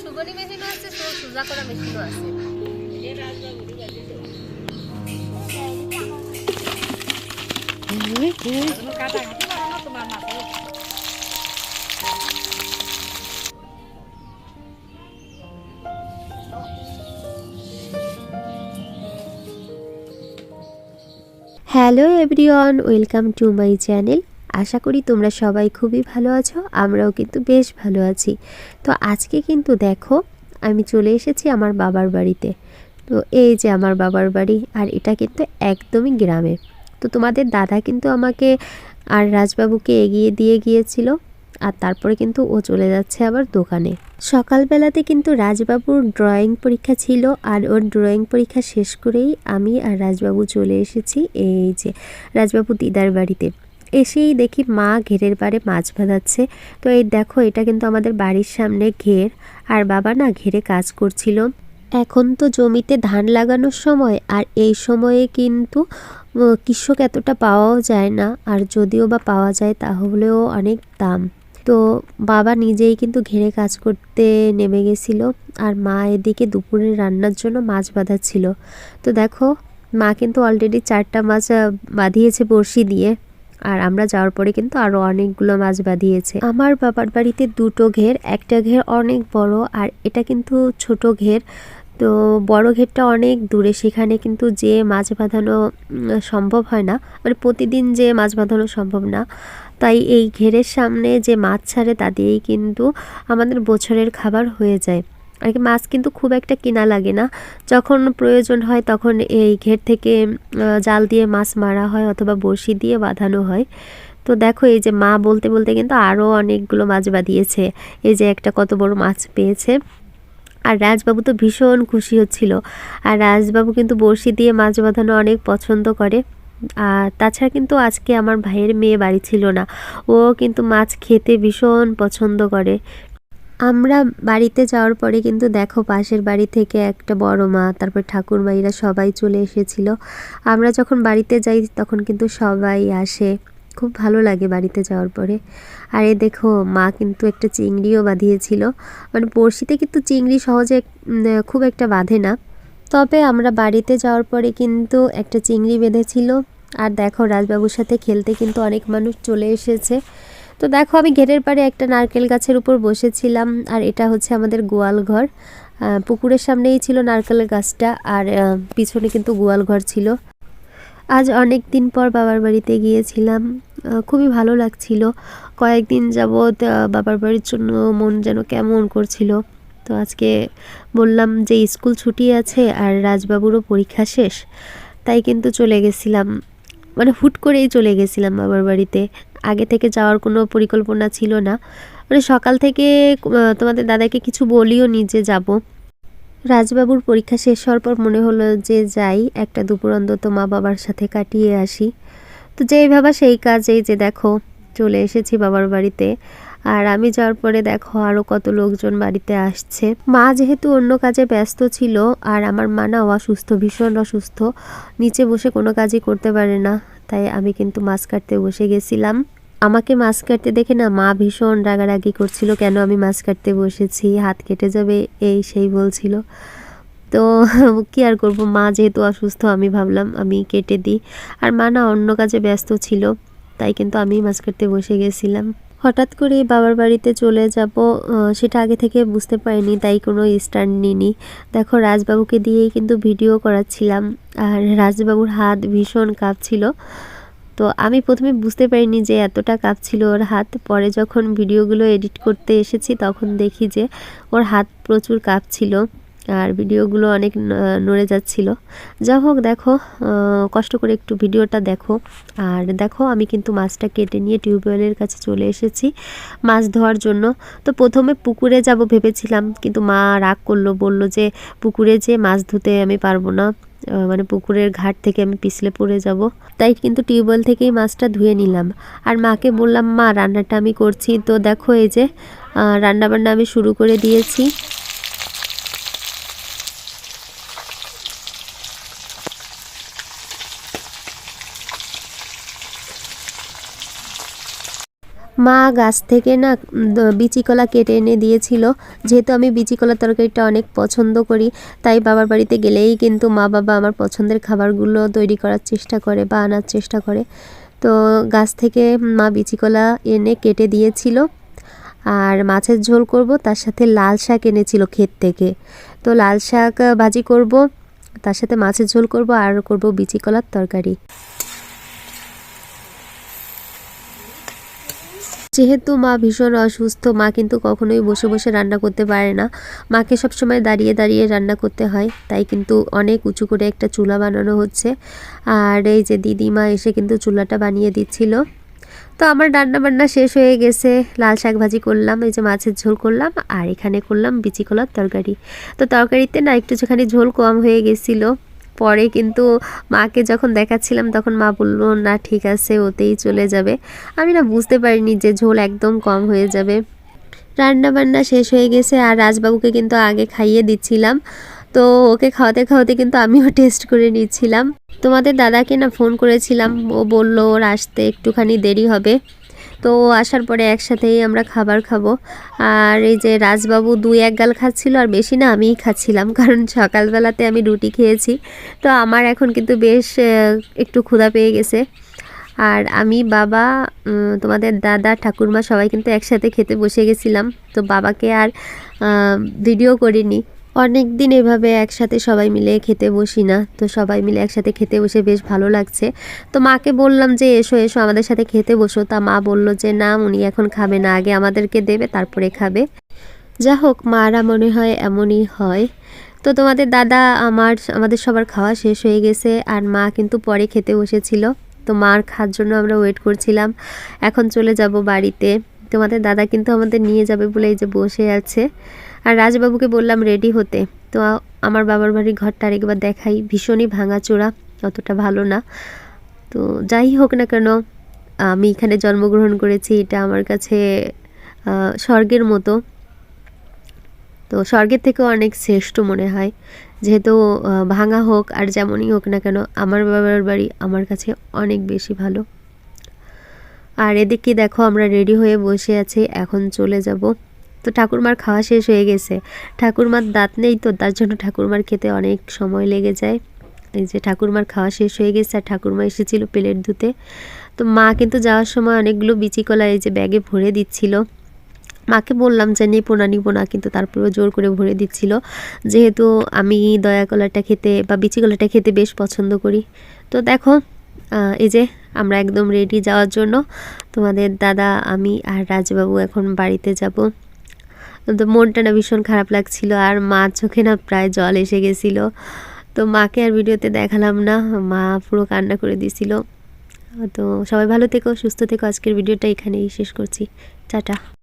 আছে করা আছে। Hello everyone welcome to my channel আশা করি তোমরা সবাই খুবই ভালো আছো, আমরাও কিন্তু বেশ ভালো আছি। তো আজকে কিন্তু দেখো, আমি চলে এসেছি আমার বাবার বাড়িতে। তো এই যে আমার বাবার বাড়ি, আর এটা কিন্তু একদমই গ্রামে। তো তোমাদের দাদা কিন্তু আমাকে আর রাজবাবুকে এগিয়ে দিয়ে গিয়েছিল, আর তারপরে কিন্তু ও চলে যাচ্ছে আবার দোকানে। সকালবেলাতে কিন্তু রাজবাবুর ড্রয়িং পরীক্ষা ছিল, আর ওর ড্রয়িং পরীক্ষা শেষ করেই আমি আর রাজবাবু চলে এসেছি এই যে রাজবাবু দিদার বাড়িতে। এসেই দেখি মা ঘেরের পাড়ে মাছ ভাজাচ্ছে। তো এই দেখো, এটা কিন্তু আমাদের বাড়ির সামনে ঘের। আর বাবা না ঘেরে কাজ করছিল। এখন তো জমিতে ধান লাগানোর সময়, আর এই সময়ে কিন্তু কৃষক এতটা পাওয়াও যায় না। আর যদিও বা পাওয়া যায়, তাহলেও অনেক দাম। তো বাবা নিজেই কিন্তু ঘেরে কাজ করতে নেমে গেছিল। আর মা এদিকে দুপুরে রান্নার জন্য মাছ বাঁধাচ্ছিল। তো দেখো, মা কিন্তু অলরেডি চারটা মাছ বাঁধিয়েছে বড়শি দিয়ে। আর আমরা যাওয়ার পরে কিন্তু আরও অনেকগুলো মাছ বাঁধিয়েছে। আমার বাবার বাড়িতে দুটো ঘের, একটা ঘের অনেক বড় আর এটা কিন্তু ছোট ঘের। তো বড় ঘেরটা অনেক দূরে, সেখানে কিন্তু যে মাছ বাঁধানো সম্ভব হয় না। মানে প্রতিদিন যে মাছ বাঁধানো সম্ভব না। তাই এই ঘেরের সামনে যে মাছ ছাড়ে, তা দিয়েই কিন্তু আমাদের বছরের খাবার হয়ে যায়। আর কি মাছ কিন্তু খুব একটা কেনা লাগে না। যখন প্রয়োজন হয় তখন এই ঘের থেকে জাল দিয়ে মাছ মারা হয় অথবা বড়শি দিয়ে বাঁধানো হয়। তো দেখো এই যে মা বলতে বলতে কিন্তু আরও অনেকগুলো মাছ বাঁধিয়েছে। এই যে একটা কত বড় মাছ পেয়েছে। আর রাজবাবু তো ভীষণ খুশি হচ্ছিল। আর রাজবাবু কিন্তু বড়শি দিয়ে মাছ বাঁধানো অনেক পছন্দ করে। আর তাছাড়া কিন্তু আজকে আমার ভাইয়ের মেয়ে বাড়ি ছিল না। ও কিন্তু মাছ খেতে ভীষণ পছন্দ করে। আমরা বাড়িতে যাওয়ার পরে কিন্তু দেখো পাশের বাড়ি থেকে একটা বড় মা, তারপর ঠাকুরমাইরা সবাই চলে এসেছিল। আমরা যখন বাড়িতে যাই তখন কিন্তু সবাই আসে। খুব ভালো লাগে বাড়িতে যাওয়ার পরে। আর এ দেখো, মা কিন্তু একটা চিংড়িও বাঁধিয়েছিল। মানে বড়শিতে কিন্তু চিংড়ি সহজে খুব একটা বাঁধে না। তবে আমরা বাড়িতে যাওয়ার পরে কিন্তু একটা চিংড়ি বেঁধেছিল। আর দেখো রাজবাবুর সাথে খেলতে কিন্তু অনেক মানুষ চলে এসেছে। তো দেখো, আমি ঘেরের পাড়ে একটা নারকেল গাছের উপর বসেছিলাম, আর এটা হচ্ছে আমাদের গোয়াল ঘর। পুকুরের সামনেই ছিল নারকেলের গাছটা, আর পিছনে কিন্তু গোয়াল ঘর ছিল। আজ অনেক দিন পর বাবার বাড়িতে গিয়েছিলাম। খুবই ভালো লাগছিল। কয়েকদিন যাবৎ বাবার বাড়ির জন্য মন যেন কেমন করছিল। তো আজকে বললাম যে স্কুল ছুটি আছে আর রাজবাবুরও পরীক্ষা শেষ, তাই কিন্তু চলে গেছিলাম। মানে হুট করেই চলে গেছিলাম বাবার বাড়িতে। আগে থেকে যাওয়ার কোনো পরিকল্পনা ছিল না। মানে সকাল থেকে তোমাদের দাদাকে কিছু বলিও নি যে যাব। রাজবাবুর পরীক্ষা শেষ হওয়ার পর মনে হলো যে যাই, একটা দুপুর অন্তত মা বাবার সাথে কাটিয়ে আসি। তো যেই ভাবা সেই কাজেই যে দেখো, চলে এসেছি বাবার বাড়িতে। আর আমি যাওয়ার পরে দেখো আরও কত লোকজন বাড়িতে আসছে। মা যেহেতু অন্য কাজে ব্যস্ত ছিল, আর আমার মা না অসুস্থ, ভীষণ অসুস্থ, নিচে বসে কোনো কাজই করতে পারে না। তাই আমি কিন্তু মাছ কাটতে বসে গেছিলাম। আমাকে মাছ কাটতে দেখে না মা ভীষণ রাগারাগি করছিল, কেন আমি মাছ কাটতে বসেছি? হাত কেটে যাবে? এই সেই বলছিল। তো কি আর করব? মা যেহেতু অসুস্থ, আমি ভাবলাম আমি কেটে দিই। আর মা না অন্য কাজে ব্যস্ত ছিল, তাই কিন্তু আমি মাছ কাটতে বসে গেছিলাম। হঠাৎ করে বাবার বাড়িতে চলে যাব সেটা আগে থেকে বুঝতে পারিনি, তাই কোনো স্ট্যান্ড নিইনি। দেখো, রাজবাবুকে দিয়েই কিন্তু ভিডিও করাচ্ছিলাম, আর রাজবাবুর হাত ভীষণ কাঁপছিল। তো আমি প্রথমে বুঝতে পারিনি যে এতটা কাঁপছিল ওর হাত, পরে যখন ভিডিওগুলো এডিট করতে এসেছি তখন দেখি যে ওর হাত প্রচুর কাঁপছিল। আর ভিডিওগুলো অনেক নড়ে যাচ্ছিল। যা হোক, দেখো কষ্ট করে একটু ভিডিওটা দেখো। আর দেখো, আমি কিন্তু মাছটা কেটে নিয়ে টিউবওয়েলের কাছে চলে এসেছি মাছ ধোয়ার জন্য। তো প্রথমে পুকুরে যাব ভেবেছিলাম, কিন্তু মা রাগ করল, বলল যে, পুকুরে যে মাছ ধুতে আমি পারব না মানে পুকুরের ঘাট থেকে আমি পিছলে পড়ে যাব। তাই কিন্তু টিউবওয়েল থেকেই মাছটা ধুয়ে নিলাম। আর মাকে বললাম, মা, রান্নাটা আমি করছি। তো দেখো, এই যে রান্নাবান্না আমি শুরু করে দিয়েছি। মা গাছ থেকে না উম, দ- বিচি কলা কেটে এনে দিয়েছিল। যেহেতু আমি বিচি কলা তরকারিটা অনেক পছন্দ করি তাই বাবার বাড়িতে গেলেই কিন্তু মা বাবা আমার পছন্দের খাবারগুলো তৈরি করার চেষ্টা করে বা আনার চেষ্টা করে। তো গাছ থেকে মা বিচি কলা এনে কেটে দিয়েছিল। আর মাছের ঝোল করব তার সাথে লাল শাক এনেছিল ক্ষেত থেকে। তো লাল শাক ভাজি করব তার সাথে মাছের ঝোল করব আর করব বিচি কলার তরকারি। যেহেতু মা ভীষণ অসুস্থ, মা কিন্তু কখনোই বসে বসে রান্না করতে পারে না। মাকে সবসময় দাঁড়িয়ে দাঁড়িয়ে রান্না করতে হয়, তাই কিন্তু অনেক উঁচু করে একটা চুলা বানানো হচ্ছে। আর এই যে দিদিমা এসে কিন্তু চুলাটা বানিয়ে দিচ্ছিল। তো আমার রান্না বান্না শেষ হয়ে গেছে। লাল শাক ভাজি করলাম, এই যে মাছের ঝোল করলাম, আর এখানে করলাম বিচি কলার তরকারি। তো তরকারিতে না একটু যেখানে ঝোল কম হয়ে গেছিল পরে কিন্তু মাকে যখন দেখাচ্ছিলাম, তখন মা বলল, না, ঠিক আছে, ওতেই চলে যাবে। আমি না বুঝতে পারিনি যে ঝোল একদম কম হয়ে যাবে। রান্না বান্না শেষ হয়ে গেছে আর রাজবাবুকে কিন্তু আগে খাইয়ে দিচ্ছিলাম। তো ওকে খাওয়াতে খাওয়াতে কিন্তু আমিও টেস্ট করে নিচ্ছিলাম। তোমাদের দাদাকে না ফোন করেছিলাম, ও বলল, ওর আসতে একটুখানি দেরি হবে। তো আসার পরে একসাথেই আমরা খাবার খাব। আর এই যে রাজবাবু দুই এক গাল খাচ্ছিল, আর বেশি না, আমিই খাচ্ছিলাম, কারণ সকালবেলাতে আমি রুটি খেয়েছি। তো আমার এখন কিন্তু বেশ একটু ক্ষুধা পেয়ে গেছে। আর আমি, বাবা তোমাদের দাদা, ঠাকুরমা সবাই কিন্তু একসাথে খেতে বসে গেছিলাম। তো বাবাকে আর ভিডিও করিনি। অনেক দিন এভাবে একসাথে সবাই মিলে খেতে বসি না। তো সবাই মিলে একসাথে খেতে বসে বেশ ভালো লাগছে। তো মাকে বললাম যে, এসো এসো, আমাদের সাথে খেতে বসো। তা মা বলল যে, না, উনি এখন খাবে না। আগে আমাদেরকে দেবে, তারপরে খাবে। যা হোক, মারা মনে হয় এমনই হয়। তো তোমাদের দাদা, আমার, আমাদের সবার খাওয়া শেষ হয়ে গেছে আর মা কিন্তু পরে খেতে বসেছিল। তো মার খাওয়ার জন্য আমরা ওয়েট করছিলাম। এখন চলে যাব বাড়িতে। তোমাদের দাদা কিন্তু আমাদের নিয়ে যাবে বলে এই যে বসে আছে। আর রাজবাবুকে বললাম রেডি হতে। তো আমার বাবার বাড়ির ঘরটা আরেকবার দেখাই। ভীষণই ভাঙাচোরা, অতটা ভালো না। তো যাই হোক না কেন, আমি এখানে জন্মগ্রহণ করেছি, এটা আমার কাছে স্বর্গের মতো। তো স্বর্গের থেকেও অনেক শ্রেষ্ঠ মনে হয়। যেহেতু ভাঙা হোক আর যেমনই হোক না কেন, আমার বাবার বাড়ি আমার কাছে অনেক বেশি ভালো। আর এদিকে দেখো আমরা রেডি হয়ে বসে আছি, এখন চলে যাব। তো ঠাকুরমার খাওয়া শেষ হয়ে গেছে। ঠাকুরমার দাঁত নেই তো, তার জন্য ঠাকুরমার খেতে অনেক সময় লেগে যায়। এই যে ঠাকুরমার খাওয়া শেষ হয়ে গেছে আর ঠাকুরমা এসেছিল প্লেট ধুতে। তো মা কিন্তু যাওয়ার সময় অনেকগুলো বিচি কলা এই যে ব্যাগে ভরে দিচ্ছিল। মাকে বললাম যে, নিবো না নিবো না। কিন্তু তারপরেও জোর করে ভরে দিচ্ছিল। যেহেতু আমি দয়া কলাটা খেতে বা বিচি কলাটা খেতে বেশ পছন্দ করি। তো দেখো এই যে আমরা একদম রেডি যাওয়ার জন্য। তোমাদের দাদা, আমি আর রাজবাবু এখন বাড়িতে যাব। তো মনটা না ভীষণ খারাপ লাগছিল আর মা চোখে না প্রায় জল এসে গেছিল। তো মাকে আর ভিডিওতে দেখালাম না, মা পুরো কান্না করে দিছিল। তো সবাই ভালো থেকো, সুস্থ থেকো। আজকের ভিডিওটা এখানেই শেষ করছি। টাটা।